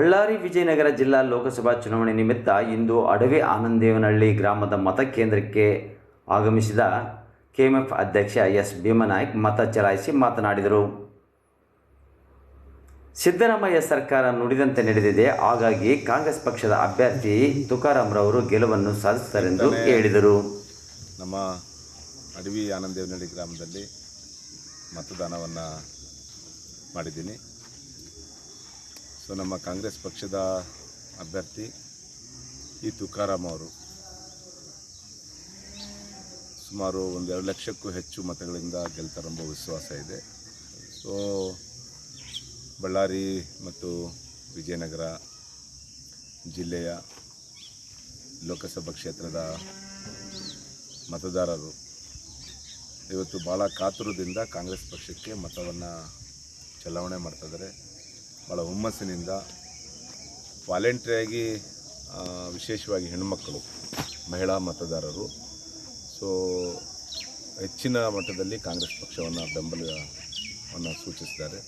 ಬಳ್ಳಾರಿ ವಿಜಯನಗರ ಜಿಲ್ಲಾ ಲೋಕಸಭಾ ಚುನಾವಣೆ ನಿಮಿತ್ತ ಇಂದು ಅಡವಿ ಆನಂದೇವನಹಳ್ಳಿ ಗ್ರಾಮದ ಮತಕೇಂದ್ರಕ್ಕೆ ಆಗಮಿಸಿದ ಕೆಎಂಎಫ್ ಅಧ್ಯಕ್ಷ ಎಸ್ ಭೀಮನಾಯ್ಕ ಮತ ಚಲಾಯಿಸಿ ಮಾತನಾಡಿದರು. ಸಿದ್ದರಾಮಯ್ಯ ಸರ್ಕಾರ ನುಡಿದಂತೆ ನಡೆದಿದೆ ಹಾಗಾಗಿ ಕಾಂಗ್ರೆಸ್ ಪಕ್ಷದ ಅಭ್ಯರ್ಥಿ ತುಕಾರಾಮ್ರವರು ಗೆಲುವನ್ನು ಸಾಧಿಸುತ್ತಾರೆಂದು ಹೇಳಿದರು. ನಮ್ಮ ಅಡವಿ ಆನಂದೇವನಹಳ್ಳಿ ಗ್ರಾಮದಲ್ಲಿ ಮತದಾನವನ್ನು ಮಾಡಿದ್ದೀನಿ. ಸೊ ನಮ್ಮ ಕಾಂಗ್ರೆಸ್ ಪಕ್ಷದ ಅಭ್ಯರ್ಥಿ ಈ ತುಕಾರಾಮ್ ಅವರು. ಸುಮಾರು ಒಂದೆರಡು ಲಕ್ಷಕ್ಕೂ ಹೆಚ್ಚು ಮತಗಳಿಂದ ಗೆಲ್ತಾರೆಂಬ ವಿಶ್ವಾಸ ಇದೆ. ಸೊ ಬಳ್ಳಾರಿ ಮತ್ತು ವಿಜಯನಗರ ಜಿಲ್ಲೆಯ ಲೋಕಸಭಾ ಕ್ಷೇತ್ರದ ಮತದಾರರು ಇವತ್ತು ಭಾಳ ಕಾತುರದಿಂದ ಕಾಂಗ್ರೆಸ್ ಪಕ್ಷಕ್ಕೆ ಮತವನ್ನು ಚಲಾವಣೆ ಮಾಡ್ತಾಯಿದ್ದಾರೆ ಭಾಳ ಹುಮ್ಮಸ್ಸಿನಿಂದ ವಾಲೆಂಟ್ರಿಯಾಗಿ ವಿಶೇಷವಾಗಿ ಹೆಣ್ಮಕ್ಕಳು ಮಹಿಳಾ ಮತದಾರರು. ಸೊ ಹೆಚ್ಚಿನ ಮಟ್ಟದಲ್ಲಿ ಕಾಂಗ್ರೆಸ್ ಪಕ್ಷವನ್ನು ಬೆಂಬಲವನ್ನು ಸೂಚಿಸಿದ್ದಾರೆ.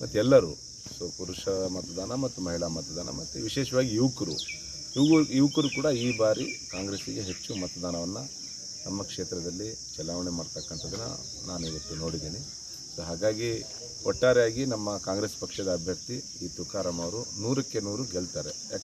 ಮತ್ತು ಎಲ್ಲರೂ ಸೊ ಪುರುಷ ಮತದಾನ ಮತ್ತು ಮಹಿಳಾ ಮತದಾನ ಮತ್ತು ವಿಶೇಷವಾಗಿ ಯುವಕರು. ಯುವ ಯುವಕರು ಕೂಡ ಈ ಬಾರಿ ಕಾಂಗ್ರೆಸ್ಸಿಗೆ ಹೆಚ್ಚು ಮತದಾನವನ್ನು ನಮ್ಮ ಕ್ಷೇತ್ರದಲ್ಲಿ ಚಲಾವಣೆ ಮಾಡ್ತಕ್ಕಂಥದ್ದನ್ನು ನಾನು ಇವತ್ತು ನೋಡಿದ್ದೀನಿ. ಸೊ ಹಾಗಾಗಿ ಒಟ್ಟಾರೆಯಾಗಿ ನಮ್ಮ ಕಾಂಗ್ರೆಸ್ ಪಕ್ಷದ ಅಭ್ಯರ್ಥಿ ಈ ತುಕಾರಾಮ್ ಅವರು ನೂರಕ್ಕೆ ನೂರು ಗೆಲ್ತಾರೆ.